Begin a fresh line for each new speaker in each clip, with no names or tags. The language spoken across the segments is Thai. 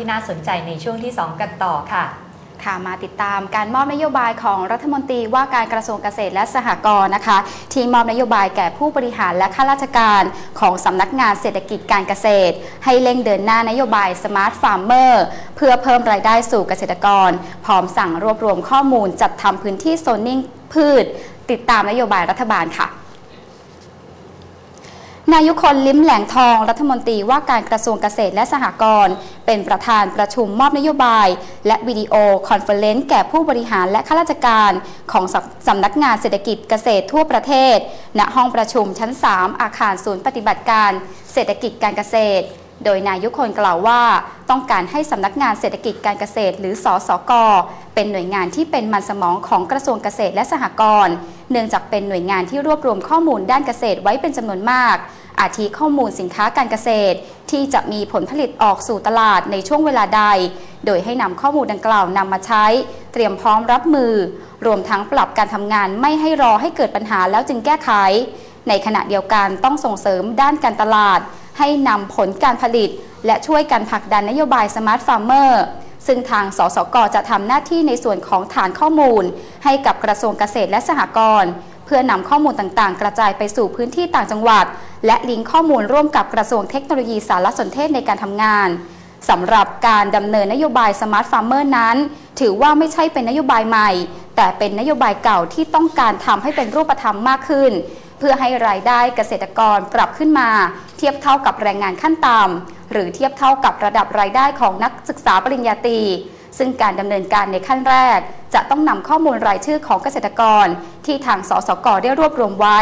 ที่น่าสนใจในช่วงที่ 2 กันต่อค่ะ
ค่ะมาติดตามการมอบนโยบายของรัฐมนตรีว่าการกระทรวงเกษตรและสหกรณ์นะคะ ที่มอบนโยบายแก่ผู้บริหารและข้าราชการของสำนักงานเศรษฐกิจการเกษตร ให้เร่งเดินหน้านโยบาย Smart Farmer เพื่อเพิ่มรายได้สู่เกษตรกร พร้อมสั่งรวบรวมข้อมูลจัดทำพื้นที่โซนนิ่งพืช ติดตามนโยบายรัฐบาลค่ะ นายกคนลิ้มแหลงทองรัฐมนตรีว่าการกระทรวงเกษตรและสหกรณ์เป็นประธานประชุมมอบนโยบาย และวิดีโอคอนเฟอเรนซ์แก่ผู้บริหารและข้าราชการของสำสำนักงานเศรษฐกิจเกษตรทั่วประเทศ ณห้องประชุมชั้น 3 อาคารศูนย์ปฏิบัติการเศรษฐกิจการเกษตร โดยนายกคนกล่าวว่า ต้องการให้สำนักงานเศรษฐกิจการเกษตร หรือสอสกเป็นหน่วยงานที่เป็นมันสมองของกระทรวงเกษตรและสหกรณ์เนื่องจากเป็นหน่วยงานที่รวบรวมข้อมูลด้านเกษตรไว้เป็นจำนวนมาก อาทิข้อมูลสินค้าการเกษตร ที่จะมีผลผลิตออกสู่ตลาดในช่วงเวลาใด โดยให้นำข้อมูลดังกล่าวนำมาใช้ เตรียมพร้อมรับมือ รวมทั้งปรับการทำงานไม่ให้รอให้เกิดปัญหาแล้วจึงแก้ไข ในขณะเดียวกันต้องส่งเสริมด้านการตลาด ให้นำผลการผลิต และช่วยกันผลักดันนโยบาย Smart Farmer ซึ่งทาง สสก จะทำหน้าที่ในส่วนของฐานข้อมูล ให้กับกระทรวงเกษตรและสหกรณ์ เพื่อนำข้อมูลต่างๆ กระจายไปสู่พื้นที่ต่างจังหวัด และลิงก์ข้อมูลร่วมกับกระทรวงเทคโนโลยีสารสนเทศในการทำงานสำหรับการดำเนินนโยบาย Smart Farmer นั้น ถือว่าไม่ใช่เป็นนโยบายใหม่ แต่เป็นนโยบายเก่าที่ต้องการทำให้เป็นรูปธรรมมากขึ้น เพื่อให้รายได้เกษตรกรปรับขึ้นมา เทียบเท่ากับแรงงานขั้นต่ำหรือเทียบเท่ากับระดับรายได้ของนักศึกษาปริญญาตรี ซึ่งการดำเนินการในขั้นแรก จะต้องนำข้อมูลรายชื่อของเกษตรกร ที่ทางสสกได้รวบรวมไว้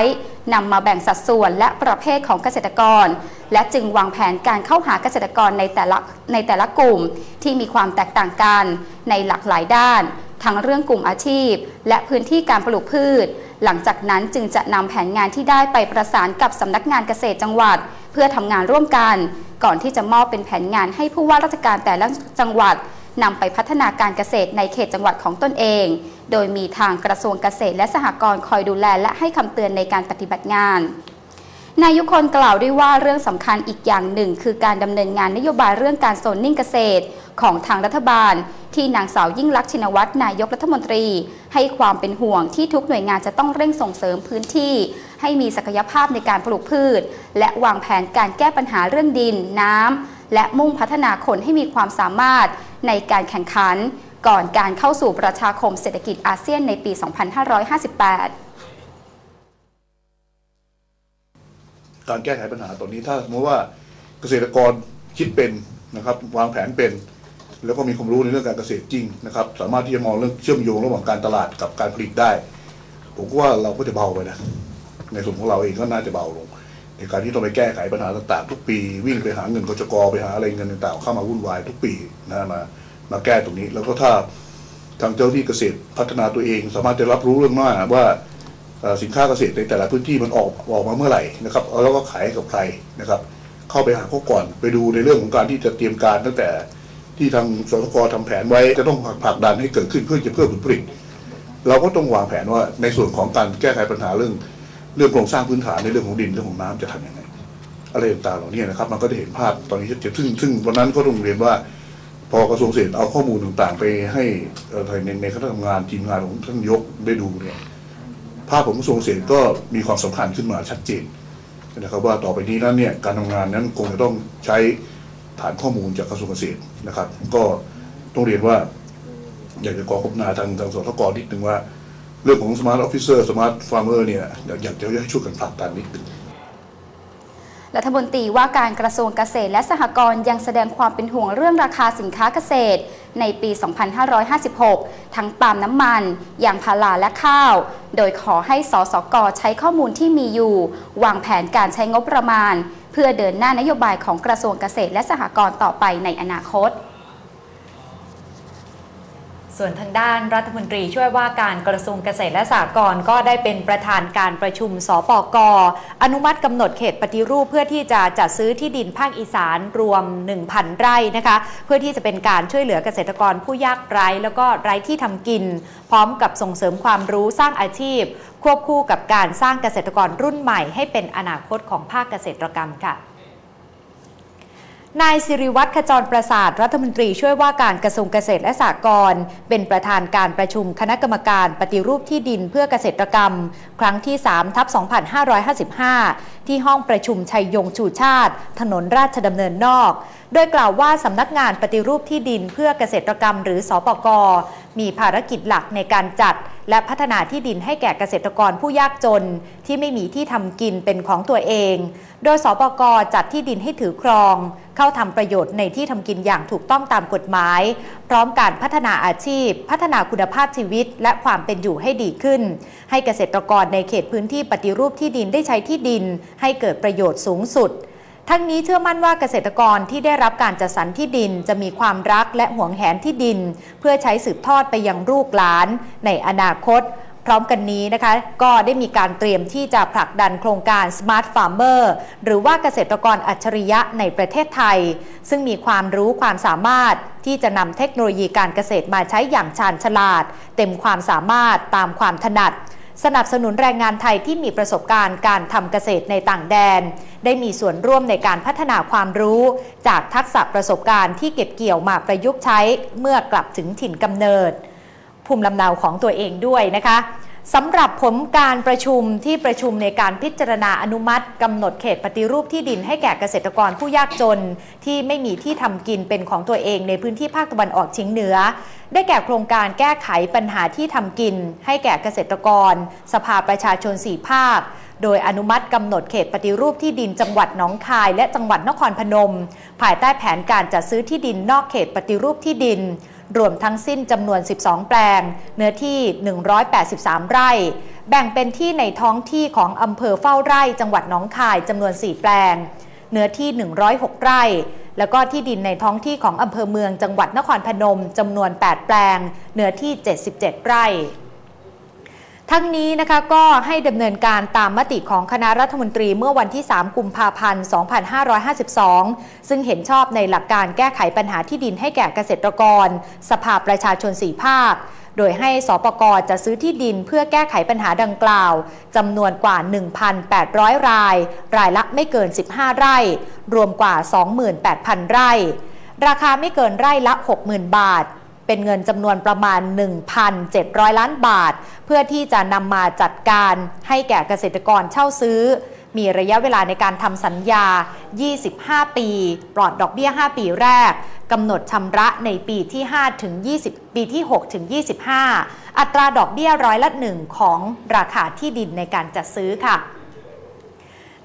นำมาแบ่งสัดส่วนและประเภทของเกษตรกร และจึงวางแผนการเข้าหาเกษตรกรในแต่ละในแต่ละกลุ่ม ที่มีความแตกต่างกันในหลากหลายด้าน ทั้งเรื่องกลุ่มอาชีพ และพื้นที่การปลูกพืช หลังจากนั้นจึงจะนำแผนงานที่ได้ไปประสานกับสำนักงานเกษตรจังหวัด เพื่อทำงานร่วมกัน ก่อนที่จะมอบเป็นแผนงานให้ผู้ว่าราชการแต่ละจังหวัด นำไปพัฒนาการเกษตรในเขตจังหวัดของตนเอง โดยมีทางกระทรวงเกษตรและสหกรณ์คอยดูแลและให้คำเตือนในการปฏิบัติงานนายกคนกล่าวด้วยว่าเรื่องสำคัญอีกอย่างหนึ่ง คือการดำเนินงานนโยบายเรื่องการโซนนิ่งเกษตร ของทางรัฐบาล ที่นางสาวยิ่งลักษณ์ชินวัตรนายกรัฐมนตรี ให้ความเป็นห่วงที่ทุกหน่วยงานจะต้องเร่งส่งเสริมพื้นที่ ให้มีศักยภาพในการปลูกพืช และวางแผนการแก้ปัญหาเรื่องดิน น้ำ และมุ่งพัฒนาคนให้มีความสามารถในการแข่งขัน ก่อนการเข้าสู่ประชาคมเศรษฐกิจอาเซียนในปี 2558
การแก้ไขปัญหาตรงนี้ถ้าสมมติว่าเกษตรกรคิดเป็นนะครับ วางแผนเป็น แล้วก็มีความรู้ในเรื่องการเกษตรจริงนะครับ สามารถที่จะมองเรื่องเชื่อมโยงระหว่างการตลาดกับการผลิตได้ ผมว่าเราก็จะเบาไปนะ ในส่วนของเราเองก็น่าจะเบาลง ในการที่ต้องไปแก้ไขปัญหาต่างๆ ทุกปีวิ่งไปหาเงินกจกไปหาอะไรเงินต่างๆเข้ามาวุ่นวายทุกปีนะมามาแก้ตรงนี้ แล้วก็ถ้าทางเจ้าที่เกษตรพัฒนาตัวเอง สามารถจะรับรู้เรื่องว่าว่าสินค้าเกษตรในแต่ละพื้นที่มันออกออกมาเมื่อไหร่นะครับแล้วก็ขายกับใครนะครับ เข้าไปหาเขาก่อนไปดูในเรื่องของการที่จะเตรียมการตั้งแต่ที่ทางสสกทำแผนไว้จะต้องผลักดันให้เกิดขึ้นเพื่อจะเพิ่มผลผลิต เราก็ต้องวางแผนว่าในส่วนของการแก้ไขปัญหาเรื่อง เรื่องโครงสร้างพื้นฐานในเรื่องของดินเรื่องของน้ำจะทำยังไงอะไรต่างๆเหล่านี้นะครับ มันก็ได้เห็นภาพตอนนี้ชัดเจนซึ่งซึ่งวันนั้นก็ต้องเรียนว่า พอกระทรวงเกษตรเอาข้อมูลต่างๆ ไปให้ในในคณะทำงานทีมงานของท่านยกได้ดูเนี่ยภาพของกระทรวงเกษตรก็มีความสำคัญขึ้นมาชัดเจนนะครับว่าต่อไปนี้นั้นเนี่ยการทำงานนั้นคงจะต้องใช้ฐานข้อมูลจากกระทรวงเกษตรนะครับ ก็ต้องเรียนว่า อยากจะขอขอบคุณทางทางสทกนิดนึงว่า เรื่องของ Smart Officer Smart Farmer เนี่ยอยากอยากจะให้ช่วยกันผลักดันนิดนึง
รัฐมนตรีว่าการกระทรวงเกษตรและสหกรณ์ยังแสดงความเป็นห่วงเรื่องราคาสินค้าเกษตร ในปี 2556 ทั้งปาล์มน้ำมันยางพาราและข้าว โดยขอให้สสกใช้ข้อมูลที่มีอยู่ วางแผนการใช้งบประมาณ เพื่อเดินหน้านโยบายของกระทรวงเกษตรและสหกรณ์ต่อไปในอนาคต
ส่วนทางด้านรัฐมนตรีช่วยว่าการกระทรวงเกษตรและสหกรณ์ก็ได้เป็นประธานการประชุม สปกอนุมัติกำหนดเขตปฏิรูปเพื่อที่จะจัดซื้อที่ดินภาคอีสานรวม 1,000 ไร่นะคะ เพื่อที่จะเป็นการช่วยเหลือเกษตรกรผู้ยากไร้ แล้วก็ไร้ที่ทำกิน พร้อมกับส่งเสริมความรู้สร้างอาชีพ ควบคู่กับการสร้างเกษตรกรรุ่นใหม่ ให้เป็นอนาคตของภาคเกษตรกรรมค่ะ นายสิริวัฒน์ขจรประสาท รัฐมนตรีช่วยว่าการกระทรวงเกษตรและสหกรณ์เป็นประธานการประชุมคณะกรรมการปฏิรูปที่ดินเพื่อเกษตรกรรม ครั้งที่3ทับ2555 ที่ห้องประชุมชัยยงชูชาติ ถนนราชดำเนินนอก โดยกล่าวว่าสำนักงานปฏิรูปที่ดินเพื่อเกษตรกรรมหรือสอปกมีภารกิจหลักในการจัด และพัฒนาที่ดินให้แก่เกษตรกรผู้ยากจน ที่ไม่มีที่ทำกินเป็นของตัวเอง โดยสปกจัดที่ดินให้ถือครอง เข้าทำประโยชน์ในที่ทำกินอย่างถูกต้องตามกฎหมาย พร้อมการพัฒนาอาชีพ พัฒนาคุณภาพชีวิต และความเป็นอยู่ให้ดีขึ้น ให้เกษตรกรในเขตพื้นที่ปฏิรูปที่ดินได้ใช้ที่ดิน ให้เกิดประโยชน์สูงสุด ทั้งนี้เชื่อมั่นว่าเกษตรกรที่ได้รับการจัดสรรที่ดินจะมีความรักและหวงแหนที่ดิน เพื่อใช้สืบทอดไปยังลูกหลานในอนาคต พร้อมกันนี้นะคะ ก็ได้มีการเตรียมที่จะผลักดันโครงการ Smart Farmer หรือว่าเกษตรกรอัจฉริยะในประเทศไทย ซึ่งมีความรู้ความสามารถที่จะนำเทคโนโลยีการเกษตรมาใช้อย่างชาญฉลาด เต็มความสามารถตามความถนัด สนับสนุนแรงงานไทยที่มีประสบการณ์การทำเกษตรในต่างแดน ได้มีส่วนร่วมในการพัฒนาความรู้ จากทักษะประสบการณ์ที่เก็บเกี่ยวมาประยุกต์ใช้เมื่อกลับถึงถิ่นกำเนิด ภูมิลำเนาของตัวเองด้วยนะคะ สำหรับผลการประชุมที่ประชุมในการพิจารณาอนุมัติกำหนดเขตปฏิรูปที่ดินให้แก่เกษตรกรผู้ยากจน ที่ไม่มีที่ทำกินเป็นของตัวเองในพื้นที่ภาคตะวันออกเฉียงเหนือ ได้แก่โครงการแก้ไขปัญหาที่ทำกิน ให้แก่เกษตรกร สภาประชาชนสี่ภาค โดยอนุมัติกำหนดเขตปฏิรูปที่ดินจังหวัดหนองคาย และจังหวัดนครพนม ภายใต้แผนการจัดซื้อที่ดินนอกเขตปฏิรูปที่ดิน รวมทั้งสิ้นจำนวน 12 แปลง เนื้อที่ 183 ไร่ แบ่งเป็นที่ในท้องที่ของอำเภอเฝ้าไร่จังหวัดหนองคายจำนวน 4 แปลง เนื้อที่ 106 ไร่ แล้วก็ที่ดินในท้องที่ของอำเภอเมืองจังหวัดนครพนมจำนวน 8 แปลง เนื้อที่ 77 ไร่ ทั้งนี้นะคะก็ให้ดำเนินการตามมติของคณะรัฐมนตรีเมื่อวันที่ 3 กุมภาพันธ์ 2552 ซึ่งเห็นชอบในหลักการแก้ไขปัญหาที่ดินให้แก่เกษตรกร สภาประชาชนสี่ภาค โดยให้สปกจะซื้อที่ดินเพื่อแก้ไขปัญหาดังกล่าวจำนวนกว่า 1,800 ราย รายละไม่เกิน 15 ไร่ รวมกว่า 28,000 ไร่ ราคาไม่เกินไร่ละ 60,000 บาท เป็นเงินจำนวนประมาณ 1,700 ล้านบาท เพื่อที่จะนำมาจัดการให้แก่เกษตรกรเช่าซื้อ มีระยะเวลาในการทำสัญญา 25 ปี ปลอดดอกเบี้ย 5 ปีแรกกำหนดชำระในปีที่ 5 ถึง 20 ปีที่ 6 ถึง 25 อัตราดอกเบี้ยร้อยละหนึ่งของราคาที่ดินในการจัดซื้อค่ะ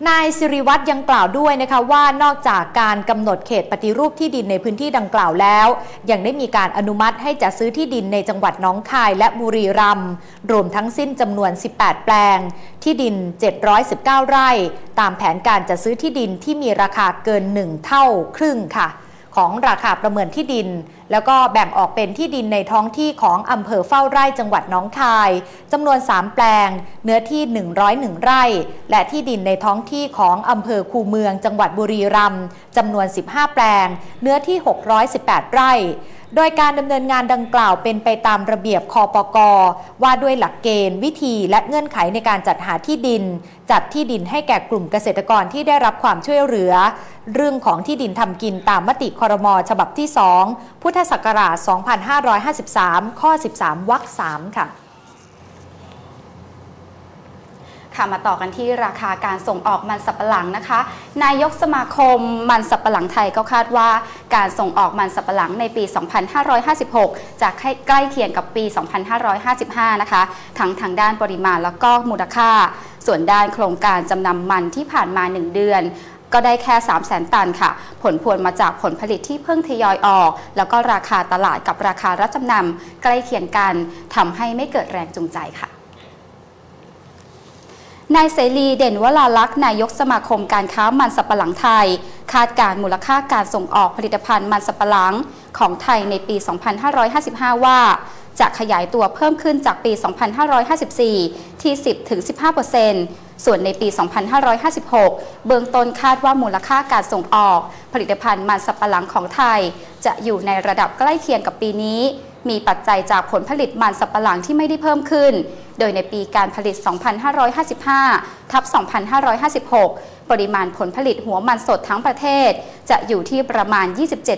นายสิริวัตรยังกล่าวด้วยนะคะว่านอกจากการกำหนดเขตปฏิรูปที่ดินในพื้นที่ดังกล่าวแล้ว ยังได้มีการอนุมัติให้จัดซื้อที่ดินในจังหวัดน้องคายและบุรีรัมย์รวมทั้งสิ้นจำนวน 18 แปลง ที่ดิน 719 ไร่ ตามแผนการจัดซื้อที่ดินที่มีราคาเกิน 1 เท่าครึ่งค่ะ ของราคาประเมินที่ดิน แล้วก็แบ่งออกเป็นที่ดินในท้องที่ของอำเภอเฝ้าไร่จังหวัดน้องคายจำนวน 3 แปลง เนื้อที่ 101 ไร่ และที่ดินในท้องที่ของอำเภอคูเมืองจังหวัดบุรีรัมย์จำนวน 15 แปลง เนื้อที่ 618 ไร่ โดยการดำเนินงานดังกล่าวเป็นไปตามระเบียบคอปกว่าด้วยหลักเกณฑ์ วิธีและเงื่อนไขในการจัดหาที่ดิน จัดที่ดินให้แก่กลุ่มเกษตรกรที่ได้รับความช่วยเหลือ เรื่องของที่ดินทำกินตามมติครมฉบับที่ 2 พุทธศักราช 2553 ข้อ 13 วรรค 3 ค่ะ
ค่ะมาต่อกันที่ราคาการส่งออกมันสับปะหลังนะคะ นายกสมาคมมันสับปะหลังไทยก็คาดว่า การส่งออกมันสับปะหลังในปี 2556 จะใกล้เคียงกับปี 2555 นะคะ ทั้งทางด้านปริมาณแล้วก็มูลค่า ส่วนด้านโครงการจำนำมันที่ผ่านมา 1 เดือนก็ได้แค่ 3 0 0แสนตันค่ะ ผลพวงมาจากผลผลิตที่เพิ่งทยอยออก แล้วก็ราคาตลาดกับราคารับจำนำใกล้เคียงกันทำให้ไม่เกิดแรงจูงใจค่ะ นายเสรีเด่นวลาลักษณ์นายกสมาคมการค้ามันสับปะหลังไทย คาดการณ์มูลค่าการส่งออกผลิตภัณฑ์มันสับปะหลังของไทยในปี 2555 ว่า จะขยายตัวเพิ่มขึ้นจากปี 2554 ที่ 10-15%ส่วนในปี 2556 เบื้องต้นคาดว่ามูลค่าการส่งออก ผลิตภัณฑ์มันสับปะหลังของไทย จะอยู่ในระดับใกล้เคียงกับปีนี้ มีปัจจัยจากผลผลิตมันสับปะหลังที่ไม่ได้เพิ่มขึ้น โดยในปีการผลิต 2555 ทับ 2556 ปริมาณผลผลิตหัวมันสดทั้งประเทศ จะอยู่ที่ประมาณ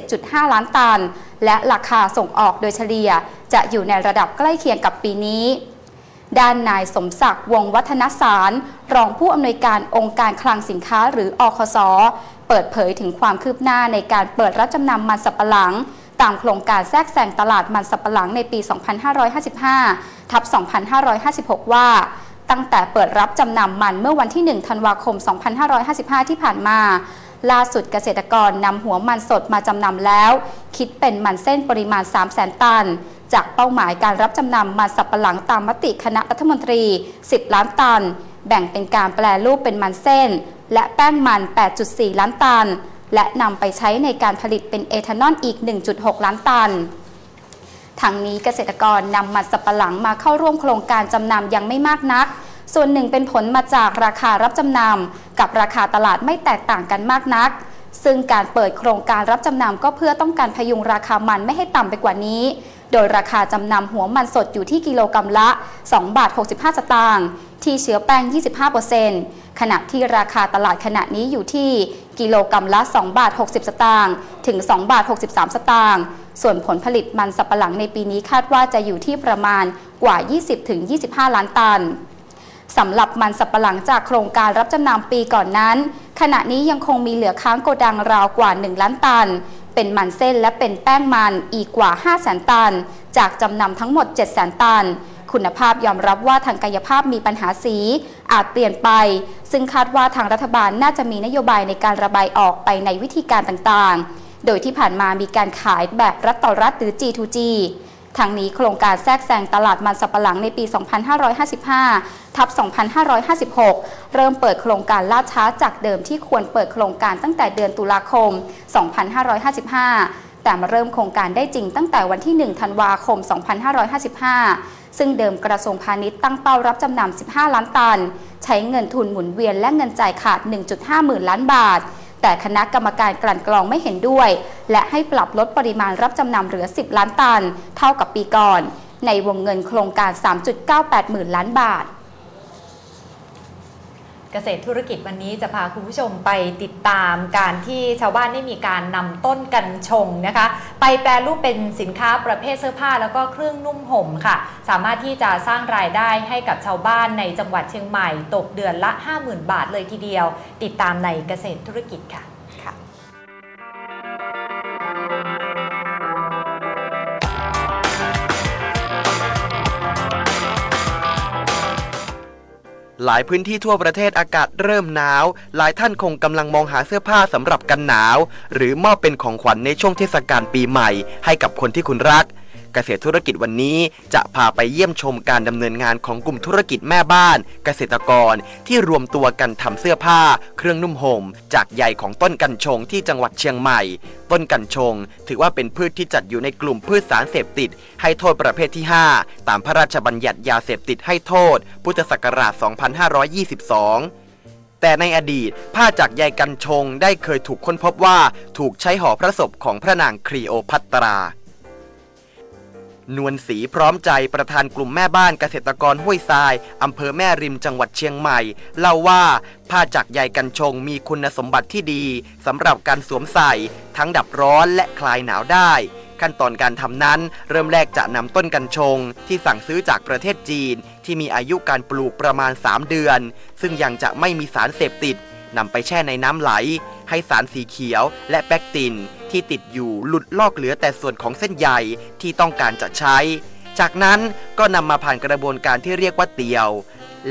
27.5 ล้านตัน และราคาส่งออกโดยเฉลี่ย จะอยู่ในระดับใกล้เคียงกับปีนี้ด้านนายสมศักดิ์วงวัฒนสาร รองผู้อำนวยการองค์การคลังสินค้าหรืออคส เปิดเผยถึงความคืบหน้าในการเปิดรับจำนำมันสับปะหลังามโครงการแทรกแซงตลาดมันสับปะหลังในปี 2555 ทับ 2556 ว่า ตั้งแต่เปิดรับจำนำมันเมื่อวันที่ 1 ธันวาคม 2555 ที่ผ่านมาล่าสุดเกษตรกรนำหัวมันสดมาจำนำแล้ว คิดเป็นมันเส้นปริมาณ 3 0 0 0 0 0 ตัน จากเป้าหมายการรับจำนำมันสับปะหลังตามมติคณะรัฐมนตรี 10 ล้านตัน แบ่งเป็นการแปลรูปเป็นมันเส้น และแป้งมัน 8.4 ล้านตัน และนำไปใช้ในการผลิตเป็นเอทานอลอีก 1.6 ล้านตันทางนี้เกษตรกรนำมันสับปะหลังมาเข้าร่วมโครงการจำนำยังไม่มากนัก ส่วนหนึ่งเป็นผลมาจากราคารับจำนำกับราคาตลาดไม่แตกต่างกันมากนัก ซึ่งการเปิดโครงการรับจำนำก็เพื่อต้องการพยุงราคามันไม่ให้ต่ำไปกว่านี้ โดยราคาจำนำหัวมันสดอยู่ที่กิโลกรรัมละ 2 บาท 65 สตางค์ที่เชื้อแป้ง 25%ขณะที่ราคาตลาดขณะนี้อยู่ที่กิโลกรรัมละ 2 บาท 60 สตางค์ถึง 2 บาท 63 สตางค์ส่วนผลผลิตมันสับปะหลังในปีนี้คาดว่าจะอยู่ที่ประมาณกว่า 20-25 ล้านตันสำหรับมันสับปะหลังจากโครงการรับจำนำปีก่อนนั้น ขณะนี้ยังคงมีเหลือค้างโกดังราวกว่า 1 ล้านตัน เป็นมันเส้นและเป็นแป้งมันอีกกว่า5 0 0 0 0 ตัน จากจำนำทั้งหมด 7 0 0 0 0 ตัน คุณภาพยอมรับว่าทางกายภาพมีปัญหาสีอาจเปลี่ยนไป ซึ่งคาดว่าทางรัฐบาลน่าจะมีนโยบายในการระบายออกไปในวิธีการต่างๆ โดยที่ผ่านมามีการขายแบบรัฐต่อรัฐหรือ G2G ทางนี้โครงการแทรกแซงตลาดมันสับปะหลังในปี 2555 ทับ 2556 เริ่มเปิดโครงการล่าช้าจากเดิมที่ควรเปิดโครงการตั้งแต่เดือนตุลาคม 2555 แต่มาเริ่มโครงการได้จริงตั้งแต่วันที่ 1 ธันวาคม 2555 ซึ่งเดิมกระทรวงพาณิชย์ตั้งเป้ารับจำนำ15 ล้านตัน ใช้เงินทุนหมุนเวียนและเงินจ่ายขาด 1.5 หมื่นล้านบาท แต่คณะกรรมการกลั่นกรองไม่เห็นด้วย และให้ปรับลดปริมาณรับจำนำเหลือ 10 ล้านตัน เท่ากับปีก่อน ในวงเงินโครงการ 3.98 หมื่นล้านบาท
เกษตรธุรกิจวันนี้จะพาคุณผู้ชมไปติดตามการที่ชาวบ้านได้มีการนำต้นกัญชงนะคะ ไปแปรรูปเป็นสินค้าประเภทเสื้อผ้าแล้วก็เครื่องนุ่มห่มค่ะ สามารถที่จะสร้างรายได้ให้กับชาวบ้านในจังหวัดเชียงใหม่ ตกเดือนละ 50,000 บาทเลยทีเดียว ติดตามในเกษตรธุรกิจค่ะ
หลายพื้นที่ทั่วประเทศอากาศเริ่มหนาว หลายท่านคงกำลังมองหาเสื้อผ้าสำหรับกันหนาว หรือมอบเป็นของขวัญในช่วงเทศกาลปีใหม่ ให้กับคนที่คุณรัก เกษตรธุรกิจวันนี้จะพาไปเยี่ยมชมการดำเนินงานของกลุ่มธุรกิจแม่บ้าน เกษตรกรที่รวมตัวกันทำเสื้อผ้า เครื่องนุ่มห่ม จากใยของต้นกัญชงที่จังหวัดเชียงใหม่ ต้นกัญชง ถือว่าเป็นพืชที่จัดอยู่ในกลุ่มพืชสารเสพติด ให้โทษประเภทที่ 5 ตามพระราชบัญญัติยาเสพติดให้โทษ พุทธศักราช 2522แต่ในอดีตผ้าจากใยกัญชงได้เคยถูกค้นพบว่าถูกใช้ห่อพระศพของพระนางครีโอพัตรา นวลศรีพร้อมใจประธานกลุ่มแม่บ้านเกษตรกรห้วยทราย อำเภอแม่ริมจังหวัดเชียงใหม่ เล่าว่าผ้าจากใยกัญชงมีคุณสมบัติที่ดีสำหรับการสวมใส่ ทั้งดับร้อนและคลายหนาวได้ ขั้นตอนการทำนั้น เริ่มแรกจะนำต้นกัญชง ที่สั่งซื้อจากประเทศจีน ที่มีอายุการปลูกประมาณ 3 เดือน ซึ่งยังจะไม่มีสารเสพติดนำไปแช่ในน้ำไหล ให้สารสีเขียวและแปกติน ที่ติดอยู่หลุดลอกเหลือแต่ส่วนของเส้นใยที่ต้องการจะใช้ จากนั้นก็นำมาผ่านกระบวนการที่เรียกว่าเตียว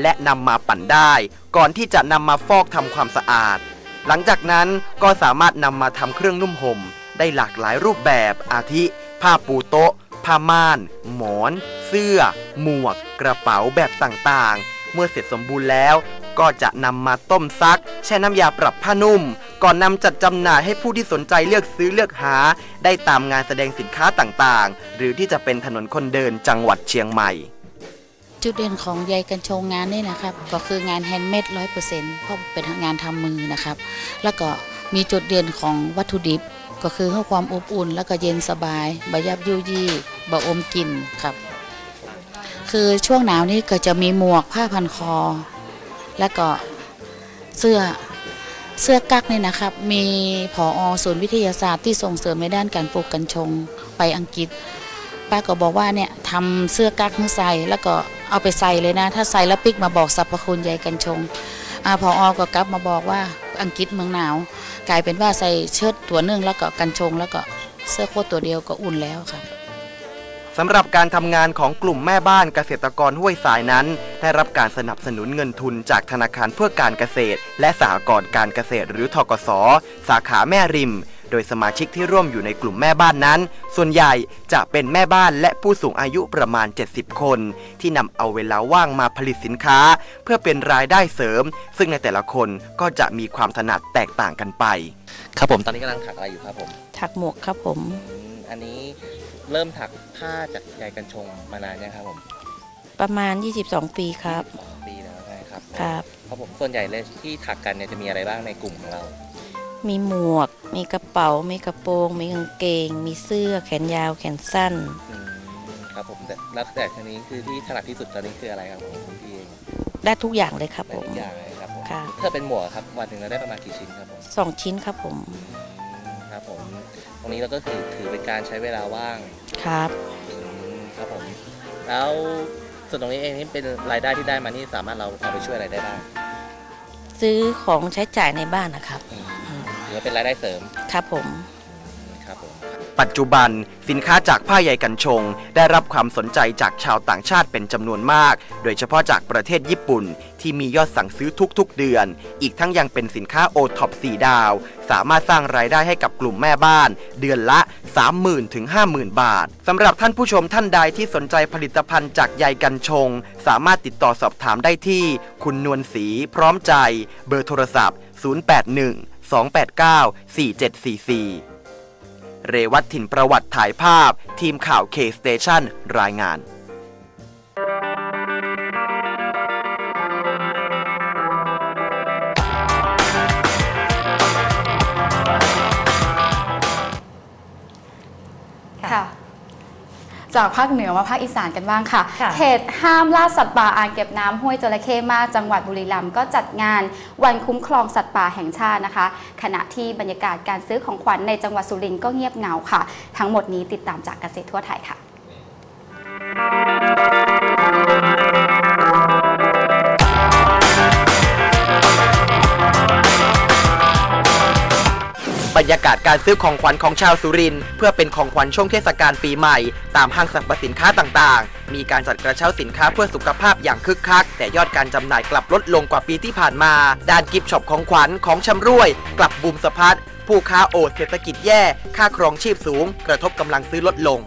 และนำมาปั่นได้ ก่อนที่จะนำมาฟอกทำความสะอาด หลังจากนั้นก็สามารถนำมาทำเครื่องนุ่มห่ม ได้หลากหลายรูปแบบอาทิ ผ้าปูโต๊ะ ผ้าม่าน หมอน เสื้อ หมวก กระเป๋าแบบต่างๆ เมื่อเสร็จสมบูรณ์แล้วก็จะนำมาต้มซัก แช่น้ำยาปรับผ้านุ่ม ก่อนนำจัดจำหน่ายให้ผู้ที่สนใจเลือกซื้อเลือกหา ได้ตามงานแสดงสินค้าต่างๆ หรือที่จะเป็นถนนคนเดินจังหวัดเชียงใหม่
จุดเด่นของใยกัญชงงานนี่นะครับ ก็คืองานแฮนด์เมดร้อยเปอร์เซ็นต์เพราะเป็นงานทำมือนะครับ แล้วก็มีจุดเด่นของวัตถุดิบก็คือให้ความอบอุ่น แล้วก็เย็นสบายบะยับยุยี่บะอมกลิ่นครับ คือช่วงหนาวนี่ก็จะมีหมวกผ้าพันคอ แล้วก็เสื้อ เสื้อกั๊กเนี่ยนะครับมีผอศูนย์วิทยาศาสตร์ที่ส่งเสริมในด้านการปลูกกัญชงไปอังกฤษป้าก็บอกว่าเนี่ยทำเสื้อกั๊กให้ใส่แล้วก็เอาไปใส่เลยนะ ถ้าใส่แล้วปิกมาบอกสรรพคุณใยกัญชงอาพออก็กลับมาบอกว่าอังกฤษเมืองหนาว กลายเป็นว่าใส่เชิ้ตตัวนึ่งแล้วก็กัญชง แล้วก็เสื้อโค้ทตัวเดียวก็อุ่นแล้วค่ะ
สำหรับการทำงานของกลุ่มแม่บ้านเกษตรกรห้วยสายนั้น ได้รับการสนับสนุนเงินทุนจากธนาคารเพื่อการเกษตร และสหกรณ์การเกษตรหรือทกส สาขาแม่ริม โดยสมาชิกที่ร่วมอยู่ในกลุ่มแม่บ้านนั้น ส่วนใหญ่จะเป็นแม่บ้านและผู้สูงอายุประมาณ 70 คน ที่นำเอาเวลาว่างมาผลิตสินค้า เพื่อเป็นรายได้เสริม ซึ่งในแต่ละคนก็จะมีความถนัดแตกต่างกันไป
ครับผมตอนนี้กำลังถักอะไรอยู่ครับผม
ถักหมวกครับผม
อืมอันนี้ เริ่มถักผ้าจากใยกัญชงมานานยังครับผม
ประมาณ 22 ปีครับ
สองปีแล้วนะครับ
ครับ
ครับผมส่วนใหญ่เลยที่ถักกันเนี่ยจะมีอะไรบ้างในกลุ่มของเรา
มีหมวก มีกระเป๋า มีกระโปรง มีกางเกง มีเสื้อแขนยาวแขนสั้น
อืมครับผมแต่แล้วแต่ทีนี้คือที่ถนัดที่สุดตอนนี้คืออะไรครับผมคุณพี่เอง
ได้ทุกอย่างเลยครับ
ได้
ผม
ทุกอย่างเลยครับผม
ครับ
ถ้าเป็นหมวกครับวันหนึ่งเราได้ประมาณกี่ชิ้นครับผม
สองชิ้นครับผม
อืมครับผมต รงนี้เราก็คือถือเป็นการใช้เวลาว่าง
ครับ
อืมครับผมแล้วส่วนตรงนี้เองนี่เป็นรายได้ที่ได้มานี่สามารถเราเอาไปช่วยอะไรได้บ้าง
ซื้อของใช้จ่ายในบ้านนะครับ
อืมหรือว่าเป็นรายได้เสริม
ครับผม
อืมครับผม
ปัจจุบันสินค้าจากผ้าใยกัญชง ได้รับความสนใจจากชาวต่างชาติเป็นจำนวนมาก โดยเฉพาะจากประเทศญี่ปุ่น ที่มียอดสั่งซื้อทุกๆเดือน อีกทั้งยังเป็นสินค้าโอท็อป4ดาว สามารถสร้างรายได้ให้กับกลุ่มแม่บ้าน เดือนละ 30,000ถึง50,000 บาทสำหรับท่านผู้ชมท่านใดที่สนใจผลิตภัณฑ์จากใยกัญชง สามารถติดต่อสอบถามได้ที่ คุณนวลศรีพร้อมใจ เบอร์โทรศัพท์ 081 289 4744 เรวัตถิ่นประวัติถ่ายภาพ ทีมข่าวเคสเตชันรายงาน
จากภาคเหนือมาภาคอีสานกันบ้างค่ะ
ค่ะ
เขตห้ามล่าสัตว์ป่าอ่างเก็บน้ำห้วยจระเข้มากจังหวัดบุรีรัมย์ก็จัดงานวันคุ้มครองสัตว์ป่าแห่งชาตินะคะ ขณะที่บรรยากาศการซื้อของขวัญในจังหวัดสุรินทร์ก็เงียบเหงาค่ะ ทั้งหมดนี้ติดตามจากเกษตรทั่วไทยค่ะ
บรรยากาศการซื้อของขวัญของชาวสุรินทร์เพื่อเป็นของขวัญช่วงเทศกาลปีใหม่ ตามห้างสรรพสินค้าต่างๆ มีการจัดกระเช้าสินค้าเพื่อสุขภาพอย่างคึกคัก แต่ยอดการจำหน่ายกลับลดลงกว่าปีที่ผ่านมา ด้านกิฟต์ช็อปของขวัญของชำร่วย กลับบูมสะพัดผู้ค้าโอดเศรษฐกิจแย่ ค่าครองชีพสูง กระทบกำลังซื้อลดลง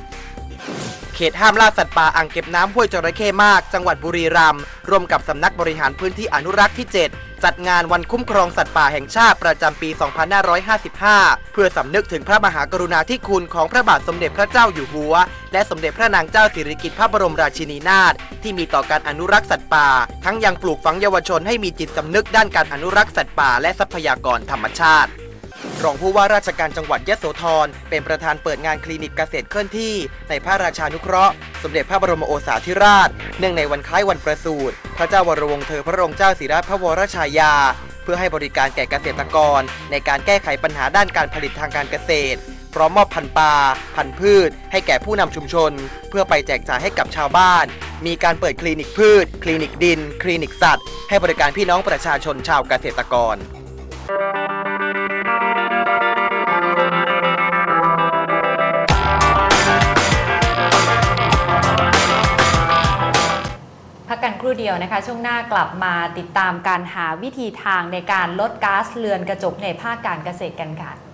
เขตห้ามล่าสัตว์ป่าอ่างเก็บน้ำห้วยจระเข้มาก จังหวัดบุรีรัมย์ร่วมกับสำนักบริหารพื้นที่อนุรักษ์ที่ 7 จัดงานวันคุ้มครองสัตว์ป่าแห่งชาติประจำปี 2555 เพื่อสำนึกถึงพระมหากรุณาธิคุณของพระบาทสมเด็จพระเจ้าอยู่หัว และสมเด็จพระนางเจ้าสิริกิติ์พระบรมราชินีนาถที่มีต่อการอนุรักษ์สัตว์ป่า ทั้งยังปลูกฝังเยาวชนให้มีจิตสำนึกด้านการอนุรักษ์สัตว์ป่าและทรัพยากรธรรมชาติ รองผู้ว่าราชการจังหวัดยะโสธรเป็นประธานเปิดงานคลินิกเกษตรเคลื่อนที่ ในพระราชานุเคราะห์ สมเด็จพระบรมโอษาธิราช เนื่องในวันคล้ายวันประสูติพระเจ้าวรวงศ์เธอพระองค์เจ้าศิริพระวรชายา เพื่อให้บริการแก่เกษตรกร ในการแก้ไขปัญหาด้านการผลิตทางการเกษตรพร้อมมอบพันธุ์ปลาพันธุ์พืช ให้แก่ผู้นำชุมชน เพื่อไปแจกจ่ายให้กับชาวบ้าน มีการเปิดคลินิกพืช คลินิกดิน คลินิกสัตว์ ให้บริการพี่น้องประชาชนชาวเกษตรกร
รู่เดียวนะคะ ช่วงหน้ากลับมาติดตามการหาวิธีทางในการลดก๊าซเรือนกระจกในภาคการเกษตรกันค่ะ